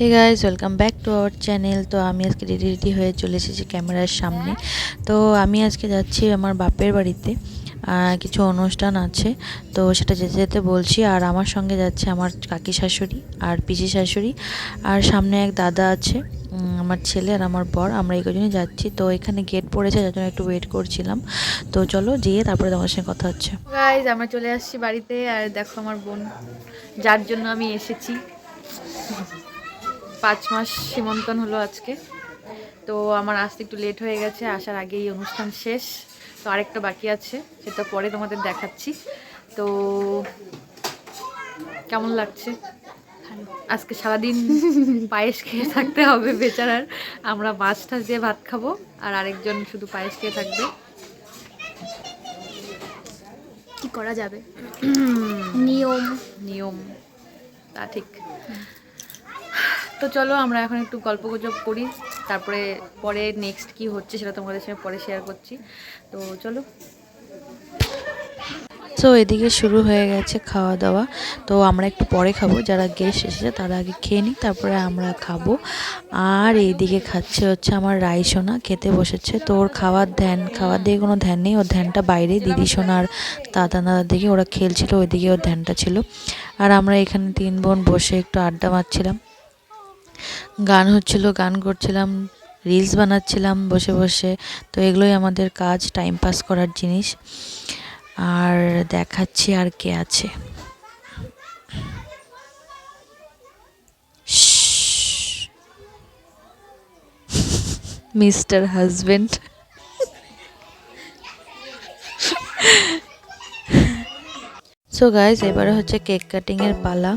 Hey guys welcome back to our channel তো আমি আজকে রেডি রেডি হয়ে চলে এসেছি ক্যামেরার সামনে। তো আমি আজকে যাচ্ছি আমার বাপের বাড়িতে। কিছু অনুষ্ঠান আছে। তো সেটা যেতে যেতে বলছি, আর আমার সঙ্গে যাচ্ছে আমার কাকি শাশুড়ি আর পিসি শাশুড়ি। আর সামনে এক দাদা আছে আমার ছেলে আর আমার বর। আমরা এই কজনই যাচ্ছি। তো এখানে গেট পড়েছে, যার জন্য একটু ওয়েট করছিলাম। তো চলো যেয়ে তারপরে তোমার সঙ্গে কথা হচ্ছে। গাইজ আমরা চলে আসছি বাড়িতে, আর দেখো আমার বোন, যার জন্য আমি এসেছি। পাঁচ মাস সীমন্তন হলো আজকে। তো আমার আসতে একটু লেট হয়ে গেছে আসার আগেই অনুষ্ঠান শেষ। তো আরেকটা বাকি আছে সেটা পরে তোমাদের দেখাচ্ছি। তো কেমন লাগছে? আজকে সারাদিন পায়েস খেয়ে থাকতে হবে বেচারার। আমরা মাছ টাছ দিয়ে ভাত খাব আর আরেকজন শুধু পায়েস খেয়ে থাকবে। কি করা যাবে? নিয়ম। নিয়ম। তা ঠিক। তো চলো আমরা এখন একটু গল্প গুজব করি, তারপরে পরে নেক্সট কি হচ্ছে সেটা তোমাদের সঙ্গে পরে শেয়ার করছি। তো চলো। সো এদিকে শুরু হয়ে গেছে খাওয়া দাওয়া তো আমরা একটু পরে খাব, যারা গেস্ট এসেছে তারা আগে খেয়ে নিই তারপরে আমরা খাব। আর এইদিকে খাচ্ছে হচ্ছে আমার রাই সোনা, খেতে বসেছে। তো ওর খাওয়ার ধ্যান, খাওয়ার দিকে কোনো ধ্যান নেই, ওর ধ্যানটা বাইরে, দিদি সোনার দাদা দাদার দিকে, ওরা খেলছিল, ওইদিকে ওর ধ্যানটা ছিল। আর আমরা এখানে তিন বোন বসে একটু আড্ডা মারছিলাম। গান হচ্ছিল, গান করছিলাম রিলস বানাচ্ছিলাম বসে বসে। তো এগুলোই আমাদের কাজ টাইম পাস করার জিনিস। আর দেখাচ্ছি আর কে আছে। Mister husband. সো গাইজ এবারে হচ্ছে কেক কাটিংয়ের পালা।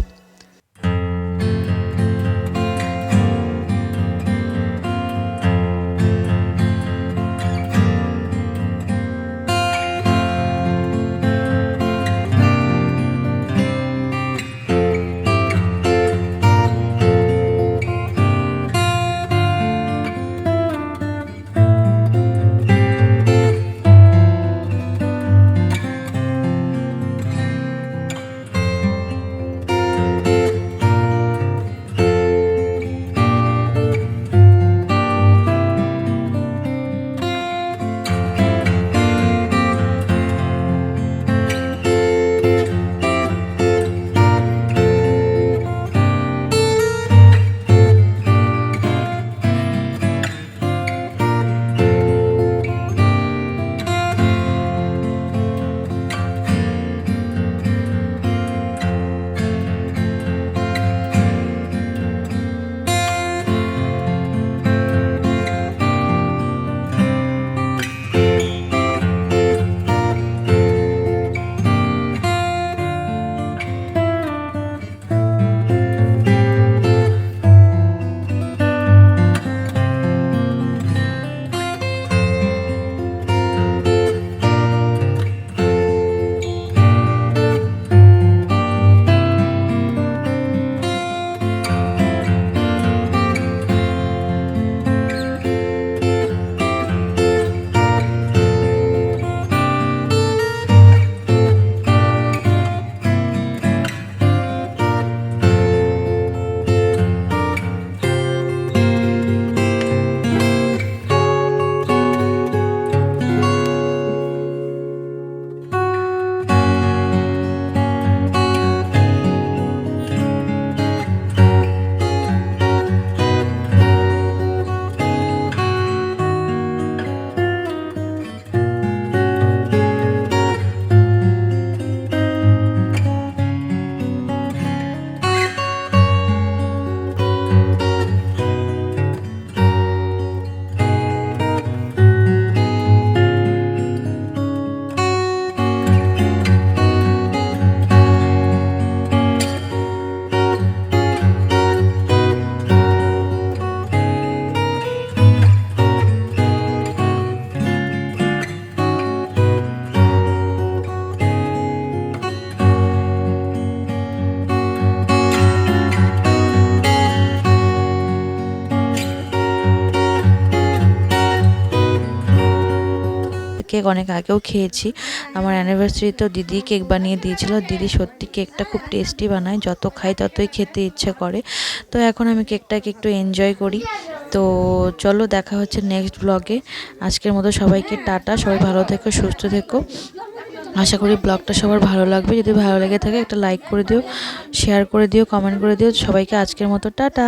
কেক অনেক আগেও খেয়েছি। আমার অ্যানিভার্সারিতেও দিদি কেক বানিয়ে দিয়েছিল। দিদি সত্যি কেকটা খুব টেস্টি বানায়। যত খাই ততই খেতে ইচ্ছে করে। তো এখন আমি কেকটাকে একটু এনজয় করি। তো চলো দেখা হচ্ছে নেক্সট ব্লগে আজকের মতো সবাইকে টাটা। সবাই ভালো থেকো, সুস্থ থেকো। আশা করি ব্লগটা সবার ভালো লাগবে। যদি ভালো লেগে থাকে একটা লাইক করে দিও শেয়ার করে দিও কমেন্ট করে দিও। সবাইকে আজকের মতো টাটা।